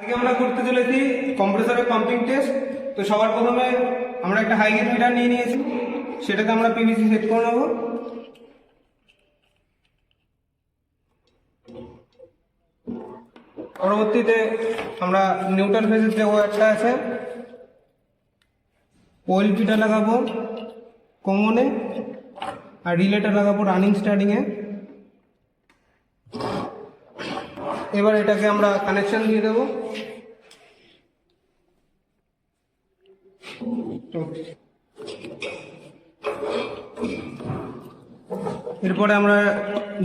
আজকে আমরা করতে চলেছি কম্প্রেসরের পাম্পিং টেস্ট তো সবার প্রথমে আমরা একটা হাই গেট মিটার নিয়ে নিয়েছি। সেটাকে আমরা পিভিসি সেট করে নেব। পরবর্তীতে আমরা নিউট্রাল ফেজের যে ওয়ারটা আছে ওয়েল পিটা লাগাবো কমনে আর রিলেটা লাগাবো রানিং স্টার্টিংয়ে এবার এটাকে আমরা কানেকশন দিয়ে দেব। এরপরে আমরা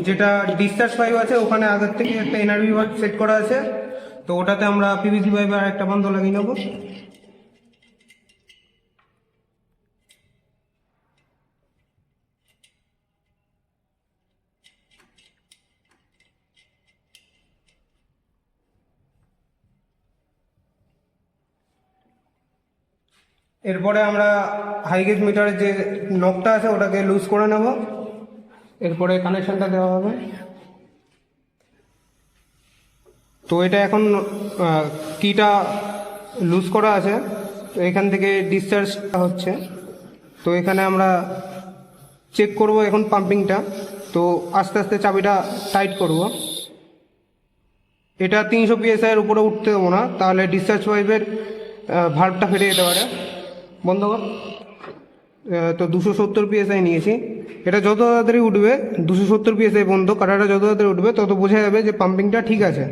যেটা ডিসচার্জ পাইপ আছে, ওখানে আগের থেকে একটা এনআরবি সেট করা আছে। তো ওটাতে আমরা পিভিসি পাইপে আর একটা বন্ধ লাগিয়ে নেব। এরপরে আমরা হাইগেজ মিটারের যে নকটা আছে ওটাকে লুজ করে নেব। এরপরে কানেকশানটা দেওয়া হবে। তো এটা এখন কিটা লুজ করা আছে। তো এখান থেকে ডিসচার্জ হচ্ছে। তো এখানে আমরা চেক করব এখন পাম্পিংটা তো আস্তে আস্তে চাবিটা টাইট করব। এটা তিনশো পিএসআই এর উপরে উঠতে দেবো না। তাহলে ডিসচার্জ পাইপের ভাল্বটা ফেটে যেতে পারে। বন্ধ কর। তো দুশো সত্তর পিএসআই নিয়েছি। এটা যত তাড়াতাড়ি উঠবে, দুশো সত্তর পিএসআই বন্ধ, কাটাটা যত তাড়াতাড়ি উঠবে, তত বোঝা যাবে যে পাম্পিংটা ঠিক আছে।